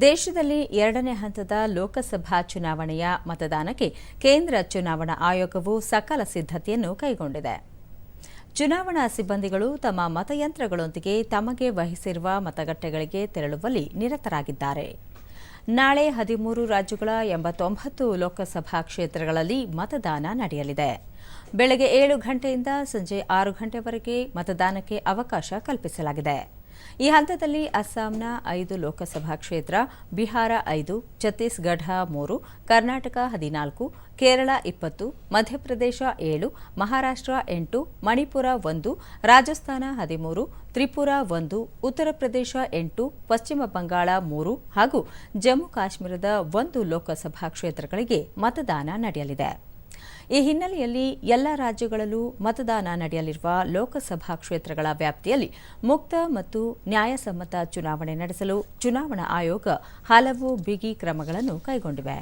ದೇಶದಲ್ಲಿ ಎರಡನೇ ಹಂತದ ಲೋಕಸಭಾ ಚುನಾವಣೆಯ ಮತದಾನಕ್ಕೆ ಕೇಂದ್ರ ಚುನಾವಣಾ ಆಯೋಗವು ಸಕಲ ಸಿದ್ಧತೆಯನ್ನು ಕೈಗೊಂಡಿದೆ. ಚುನಾವಣಾ ಸಿಬ್ಬಂದಿಗಳು ತಮ್ಮ ಮತಯಂತ್ರಗಳೊಂದಿಗೆ ತಮಗೆ ವಹಿಸಿರುವ ಮತಗಟ್ಟೆಗಳಿಗೆ ತೆರಳುವಲ್ಲಿ ನಿರತರಾಗಿದ್ದಾರೆ. ನಾಳೆ ಹದಿಮೂರು ರಾಜ್ಯಗಳ ಎಂಬತ್ತೊಂಬತ್ತು ಲೋಕಸಭಾ ಕ್ಷೇತ್ರಗಳಲ್ಲಿ ಮತದಾನ ನಡೆಯಲಿದೆ. ಬೆಳಗ್ಗೆ ಏಳು ಗಂಟೆಯಿಂದ ಸಂಜೆ ಆರು ಗಂಟೆವರೆಗೆ ಮತದಾನಕ್ಕೆ ಅವಕಾಶ ಕಲ್ಪಿಸಲಾಗಿದೆ. ಈ ಹಂತದಲ್ಲಿ ಅಸ್ಸಾಂನ ಐದು ಲೋಕಸಭಾ ಕ್ಷೇತ್ರ, ಬಿಹಾರ ಐದು, ಛತ್ತೀಸ್ಗಢ ಮೂರು, ಕರ್ನಾಟಕ ಹದಿನಾಲ್ಕು, ಕೇರಳ ಇಪ್ಪತ್ತು, ಮಧ್ಯಪ್ರದೇಶ ಏಳು, ಮಹಾರಾಷ್ಟ್ರ ಎಂಟು, ಮಣಿಪುರ ಒಂದು, ರಾಜಸ್ಥಾನ ಹದಿಮೂರು, ತ್ರಿಪುರ ಒಂದು, ಉತ್ತರ ಪ್ರದೇಶ ಎಂಟು, ಪಶ್ಚಿಮ ಬಂಗಾಳ ಮೂರು ಹಾಗೂ ಜಮ್ಮು ಕಾಶ್ಮೀರದ ಒಂದು ಲೋಕಸಭಾ ಕ್ಷೇತ್ರಗಳಿಗೆ ಮತದಾನ ನಡೆಯಲಿದೆ. ಈ ಹಿನ್ನೆಲೆಯಲ್ಲಿ ಎಲ್ಲ ರಾಜ್ಯಗಳಲ್ಲೂ ಮತದಾನ ನಡೆಯಲಿರುವ ಲೋಕಸಭಾ ಕ್ಷೇತ್ರಗಳ ವ್ಯಾಪ್ತಿಯಲ್ಲಿ ಮುಕ್ತ ಮತ್ತು ನ್ಯಾಯಸಮ್ಮತ ಚುನಾವಣೆ ನಡೆಸಲು ಚುನಾವಣಾ ಆಯೋಗ ಹಲವು ಬಿಗಿ ಕ್ರಮಗಳನ್ನು ಕೈಗೊಂಡಿವೆ.